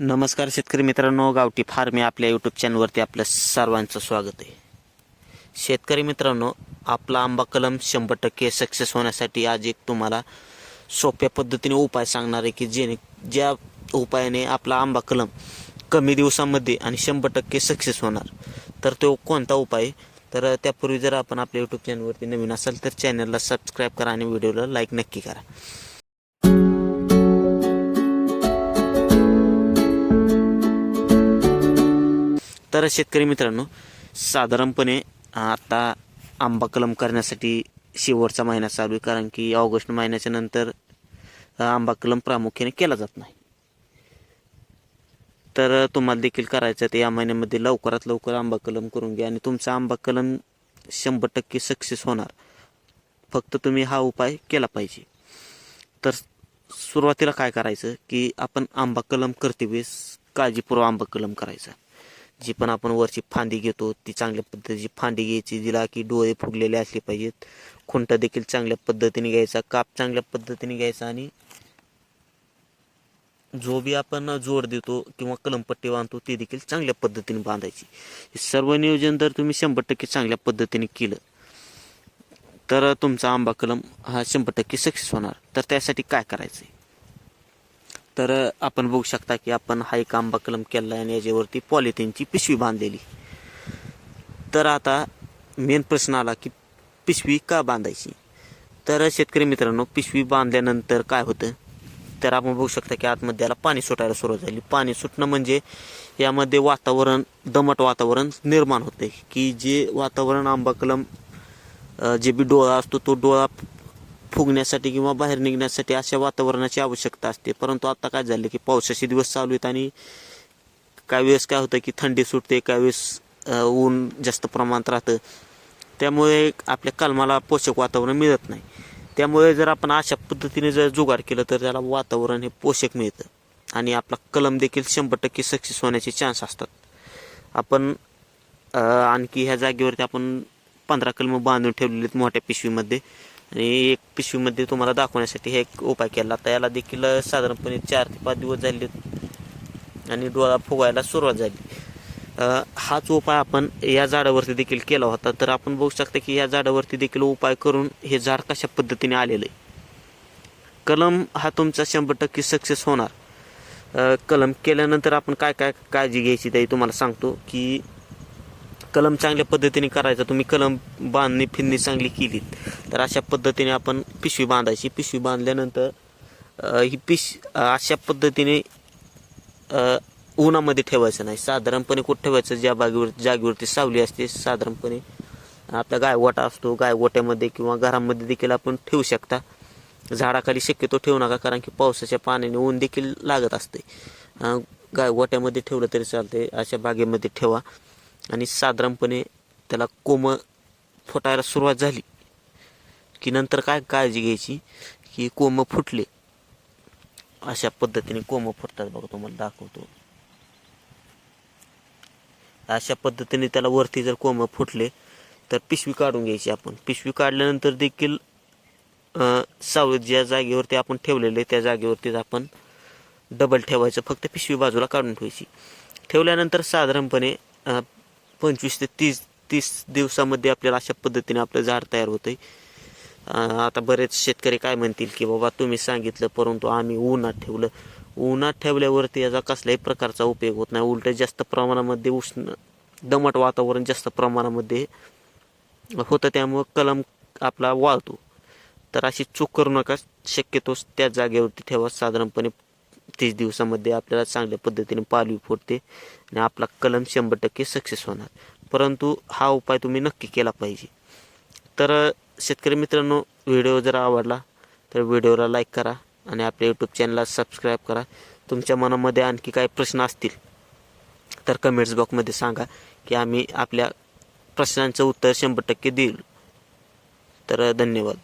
नमस्कार शेतकरी मित्रांनो गावठी फार्म या आपल्या यूट्यूब चॅनलवरती आपलं सर्वांचं स्वागत आहे. शेतकरी मित्रांनो आपला आंबा कलम शंभर टक्के सक्सेस होण्यासाठी आज एक तुम्हाला सोप्या पद्धतीने उपाय सांगणार आहे की जेणे ज्या उपायाने आपला आंबा कलम कमी दिवसामध्ये आणि शंभर टक्के सक्सेस होणार तर तो कोणता उपाय? तर त्यापूर्वी जर आपण आपल्या यूट्यूब चॅनलवरती नवीन असाल तर चॅनलला सबस्क्राईब करा आणि व्हिडिओला लाईक नक्की करा. तर शेतकरी मित्रांनो साधारणपणे आता आंबा कलम करण्यासाठी शेवटचा महिना चालू आहे कारण की ऑगस्ट महिन्याच्या नंतर आंबा कलम प्रामुख्याने केला जात नाही. तर तुम्हाला देखील करायचं आहे तर या महिन्यामध्ये लवकरात लवकर आंबा कलम करून घ्या आणि तुमचा आंबा कलम शंभर टक्के सक्सेस होणार. फक्त तुम्ही हा उपाय केला पाहिजे. तर सुरुवातीला काय करायचं की आपण आंबा कलम करते वेळेस काळजीपूर्वक आंबा कलम करायचा. जी पण आपण वरची फांदी घेतो ती चांगल्या पद्धतीची फांदी घ्यायची जिला की डोळे फुगलेले असले पाहिजेत. खुंटा देखील चांगल्या पद्धतीने घ्यायचा काप चांगल्या पद्धतीने घ्यायचा आणि जो बी आपण जोड देतो किंवा कलमपट्टी बांधतो ती देखील चांगल्या पद्धतीने बांधायची. हे सर्व नियोजन जर तुम्ही शंभर टक्के चांगल्या पद्धतीने केलं तर तुमचा आंबा कलम हा शंभर टक्के सक्सेस होणार. तर त्यासाठी काय करायचं आहे तर आपण बघू शकता की आपण हा एक आंबा कलम केला आहे आणि याच्यावरती पॉलिथिनची पिशवी बांधलेली. तर आता मेन प्रश्न आला की पिशवी का बांधायची? तर शेतकरी मित्रांनो पिशवी बांधल्यानंतर काय होतं? तर आपण बघू शकता की आतमध्ये याला पाणी सुटायला सुरुवात झाली. पाणी सुटणं म्हणजे यामध्ये वातावरण दमट वातावरण निर्माण होते. की जे वातावरण आंबा कलम जे बी डोळा असतो तो डोळा फुगण्यासाठी किंवा बाहेर निघण्यासाठी अशा वातावरणाची आवश्यकता असते. परंतु आता काय झालं की पावसाचे दिवस चालू आहेत आणि काही वेळेस काय होतं की थंडी सुटते काही वेळेस ऊन जास्त प्रमाणात राहतं. त्यामुळे आपल्या कलमाला पोषक वातावरण मिळत नाही. त्यामुळे जर आपण अशा पद्धतीने जर जुगाड केलं तर त्याला वातावरण हे पोषक मिळतं. आणि आपला कलम देखील शंभर टक्के सक्सेस होण्याचे चान्स असतात. आपण आणखी ह्या जागेवरती आपण पंधरा कलम बांधून ठेवलेले आहेत मोठ्या पिशवीमध्ये. आणि एक पिशवीमध्ये तुम्हाला दाखवण्यासाठी हे एक उपाय केला. आता याला देखील साधारणपणे चार ते पाच दिवस झाले आणि डोळा फुगायला सुरुवात झाली. हाच उपाय आपण या झाडावरती देखील केला होता. तर आपण बघू शकता की या झाडावरती देखील उपाय करून हे झाड कशा पद्धतीने आलेलं आहे. कलम हा तुमचा शंभर टक्के सक्सेस होणार. कलम केल्यानंतर आपण काय काय काळजी घ्यायची ते तुम्हाला सांगतो की कलम चांगल्या पद्धतीने करायचा तुम्ही कलम बांधणी फिरणी चांगली केलीत तर अशा पद्धतीने आपण पिशवी बांधायची. पिशवी बांधल्यानंतर ही पिश अशा पद्धतीने उन्हामध्ये ठेवायचं नाही. साधारणपणे कुठं ठेवायचं? ज्या बागेवर जागेवरती सावली असते साधारणपणे आपला गायगोटा असतो. गायगोट्यामध्ये किंवा घरामध्ये देखील आपण ठेवू शकता. झाडाखाली शक्यतो ठेवू नका कारण की पावसाच्या पाण्याने ऊन देखील लागत असते. गाय गोट्यामध्ये ठेवलं तरी चालते अशा बागेमध्ये ठेवा. आणि साधारणपणे त्याला कोमं फुटायला सुरुवात झाली. की नंतर काय काळजी घ्यायची? की कोंब फुटले. अशा पद्धतीने कोंब फुटतात बघा तुम्हाला दाखवतो. अशा पद्धतीने त्याला वरती जर कोंब फुटले तर पिशवी काढून घ्यायची आपण. पिशवी काढल्यानंतर देखील सावळीत ज्या जागेवरती आपण ठेवलेले त्या जागेवरतीच आपण डबल ठेवायचं. फक्त पिशवी बाजूला काढून ठेवायची. ठेवल्यानंतर साधारणपणे पंचवीस ते तीस तीस दिवसामध्ये आपल्याला अशा पद्धतीने आपलं झाड तयार होतंय. आहे आता बरेच शेतकरी काय म्हणतील की बाबा तुम्ही सांगितलं परंतु आम्ही उन्हात ठेवलं. उन्हात ठेवल्यावरती याचा कसल्याही प्रकारचा उपयोग होत नाही. उलट जास्त प्रमाणामध्ये उष्ण दमट वातावरण जास्त प्रमाणामध्ये होतं त्यामुळं कलम आपला वाळतो. तर अशी चूक करू नका. शक्यतो त्या जागेवरती ठेवा. साधारणपणे तीस दिवसामध्ये आपल्याला चांगल्या पद्धतीने पालवी फोडते आणि आपला कलम शंभर टक्के सक्सेस होणार. परंतु हा उपाय तुम्ही नक्की केला पाहिजे. तर शेतकरी मित्रांनो व्हिडिओ जर आवडला तर व्हिडिओला लाईक करा आणि आपल्या यूट्यूब चॅनलला सबस्क्राईब करा. तुमच्या मनामध्ये आणखी काही प्रश्न असतील तर कमेंट्स बॉक्समध्ये सांगा की आम्ही आपल्या प्रश्नांचं उत्तर शंभर टक्के देईल. तर धन्यवाद.